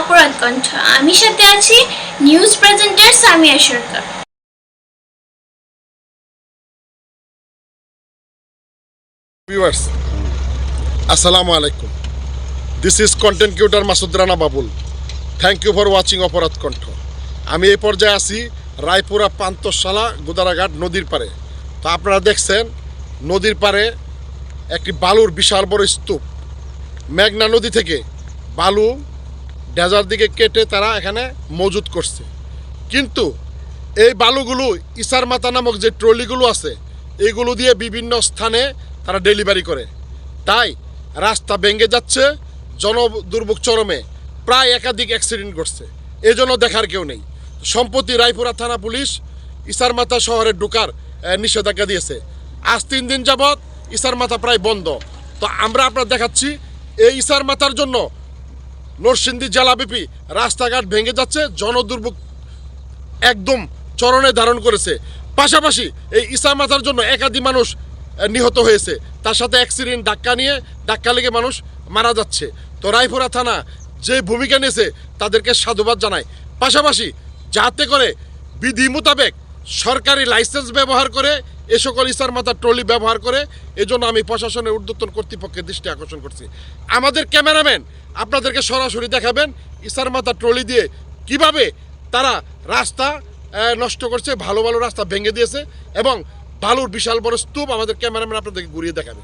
অপরাধ কণ্ঠ। আমি সাথে আছি news presenter Samia Sarkar. Viewers আসসালামু আলাইকুম। This is content curator Masud Rana Babul. Thank you for watching অপরাধ কণ্ঠ। আমি এই পর্যায়ে আছি রায়পুরা পান্তশালা গোদারাঘাট নদীর পারে তো আপনারা দেখছেন, নদীর পারে একটি বালুর বিশাল বড় স্তূপ। মেঘনা নদী থেকে বালু ডেজার দিকে কেটে তারা এখানে মজুত করছে। কিন্তু এই বালুগুলো ইসার মাতা নামক যে ট্রলিগুলো আছে, এগুলো দিয়ে বিভিন্ন স্থানে তারা ডেলিভারি করে। তাই রাস্তা ভেঙে যাচ্ছে জন দুর্ভোগ চরমে প্রায় একাধিক অ্যাক্সিডেন্ট ঘটছে। এজন্য দেখার কেউ নেই। সম্প্রতি রায়পুরা থানা পুলিশ ইসার মাথা শহরে ঢোকার নিষেধাজ্ঞা দিয়েছে। আজ তিন দিন যাবৎ ইসার মাথা প্রায় বন্ধ। তো আমরা আপনার দেখাচ্ছি, এই ইসার মাথার জন্য নরসিংদী জেলাব্যাপী রাস্তাঘাট ভেঙে যাচ্ছে, জনদুর্ভোগ একদম চরণে ধারণ করেছে। পাশাপাশি এই ইসা মাথার জন্য একাধিক মানুষ নিহত হয়েছে। তার সাথে অ্যাক্সিডেন্ট ধাক্কা নিয়ে, ধাক্কা লেগে মানুষ মারা যাচ্ছে। তো রায়পুরা থানা যে ভূমিকা নিয়েছে, তাদেরকে সাধুবাদ জানায় পাশাপাশি যাতে করে বিধি মোতাবেক সরকারি লাইসেন্স ব্যবহার করে, এ সকল ইসার মাথার ট্রলি ব্যবহার করে, এজন্য আমি প্রশাসনের ঊর্ধ্বতন কর্তৃপক্ষের দৃষ্টি আকর্ষণ করছি। আমাদের ক্যামেরাম্যান আপনাদেরকে সরাসরি দেখাবেন, ইসার মাথা ট্রলি দিয়ে কীভাবে তারা রাস্তা নষ্ট করছে, ভালো ভালো রাস্তা ভেঙে দিয়েছে এবং বালুর বিশাল বড় স্তূপ আমাদের ক্যামেরাম্যান আপনাদেরকে ঘুরিয়ে দেখাবে।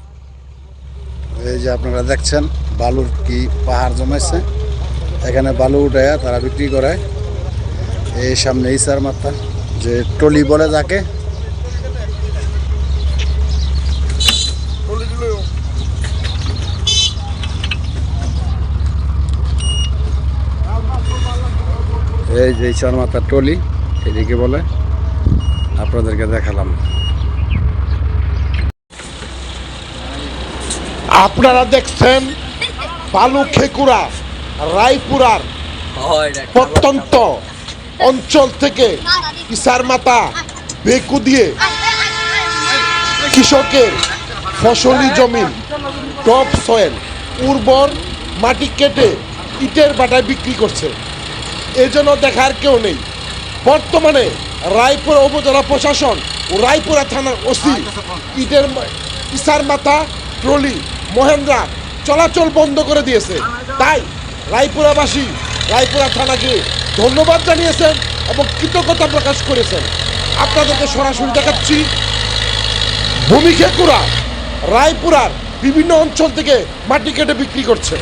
এই যে আপনারা দেখছেন, বালুর কি পাহাড় জমেছে। এখানে বালু উঠে তারা বিক্রি করে এই সামনে ইসার মাথা। যে টলি বলে যাকে। এই যে ইসার মাথার টলি এদিকে বলে আপনাদেরকে দেখালাম। আপনারা দেখছেন বালু খেকুরা রায়পুরার প্রত্যন্ত। অঞ্চল থেকে ইসার মাতা বেকু দিয়ে কৃষকের ফসলি জমিন টপ সয়েল, উর্বর মাটি কেটে ইটের বাটায় বিক্রি করছে। এজন্য দেখার কেউ নেই। বর্তমানে রায়পুরা উপজেলা প্রশাসন ও রায়পুরা থানার ওসি ইটের ইসার মাথা ট্রলি মহেন্দ্রা চলাচল বন্ধ করে দিয়েছে। তাই রায়পুরাবাসী, রায়পুরা থানাকে ধন্যবাদ জানিয়েছেন এবং কৃতজ্ঞতা প্রকাশ করেছেন। আপনাদেরকে সরাসরি দেখাচ্ছি। ভূমি খেকুরা রায়পুরার বিভিন্ন অঞ্চল থেকে মাটি কেটে বিক্রি করছে।